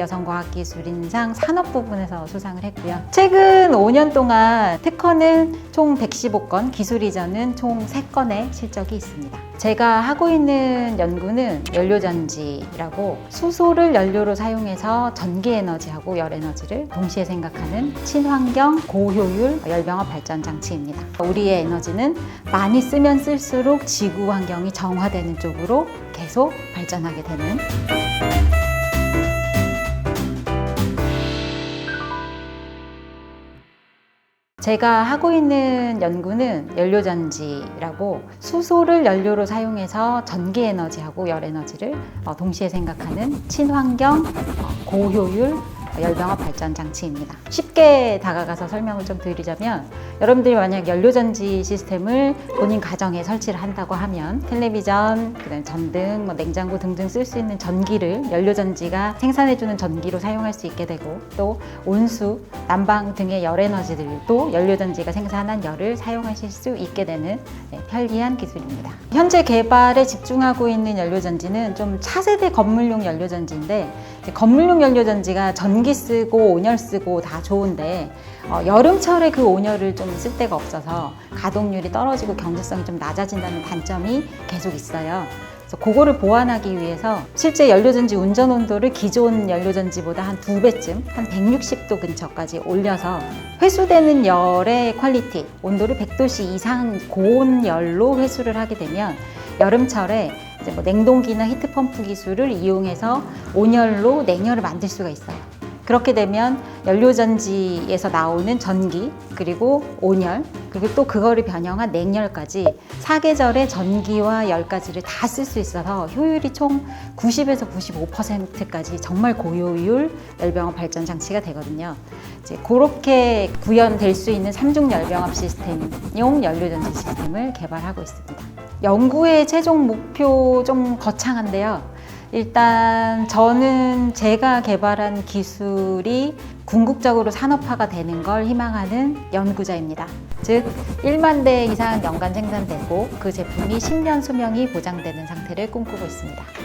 여성과학기술인상 산업 부분에서 수상을 했고요. 최근 5년 동안 특허는 총 115건, 기술 이전은 총 3건의 실적이 있습니다. 제가 하고 있는 연구는 연료전지라고 수소를 연료로 사용해서 전기 에너지하고 열 에너지를 동시에 생각하는 친환경 고효율 열병합 발전 장치입니다. 우리의 에너지는 많이 쓰면 쓸수록 지구 환경이 정화되는 쪽으로 계속 발전하게 되는 제가 하고 있는 연구는 연료전지라고 수소를 연료로 사용해서 전기 에너지하고 열 에너지를 어, 동시에 생각하는 친환경 어, 고효율 열병합 발전 장치입니다. 쉽게 다가가서 설명을 좀 드리자면 여러분들이 만약 연료전지 시스템을 본인 가정에 설치를 한다고 하면 텔레비전, 그다음 전등, 뭐 냉장고 등등 쓸 수 있는 전기를 연료전지가 생산해주는 전기로 사용할 수 있게 되고 또 온수, 난방 등의 열 에너지들도 연료전지가 생산한 열을 사용하실 수 있게 되는 네, 편리한 기술입니다. 현재 개발에 집중하고 있는 연료전지는 좀 차세대 건물용 연료전지인데 건물용 연료전지가 전기 쓰고 온열 쓰고 다 좋은데 어, 여름철에 그 온열을 좀 쓸 데가 없어서 가동률이 떨어지고 경제성이 좀 낮아진다는 단점이 계속 있어요. 그래서 그거를 보완하기 위해서 실제 연료전지 운전 온도를 기존 연료전지보다 한 두 배쯤, 한 160도 근처까지 올려서 회수되는 열의 퀄리티, 온도를 100도씨 이상 고온 열로 회수를 하게 되면 여름철에 이제 뭐 냉동기나 히트펌프 기술을 이용해서 온열로 냉열을 만들 수가 있어요. 그렇게 되면 연료전지에서 나오는 전기 그리고 온열 그리고 또 그거를 변형한 냉열까지 사계절의 전기와 열까지를 다 쓸 수 있어서 효율이 총 90에서 95%까지 정말 고효율 열병합 발전 장치가 되거든요. 이제 그렇게 구현될 수 있는 삼중 열병합 시스템용 연료전지 시스템을 개발하고 있습니다. 연구의 최종 목표 좀 거창한데요. 일단 저는 제가 개발한 기술이 궁극적으로 산업화가 되는 걸 희망하는 연구자입니다. 즉 1만 대 이상 연간 생산되고 그 제품이 10년 수명이 보장되는 상태를 꿈꾸고 있습니다.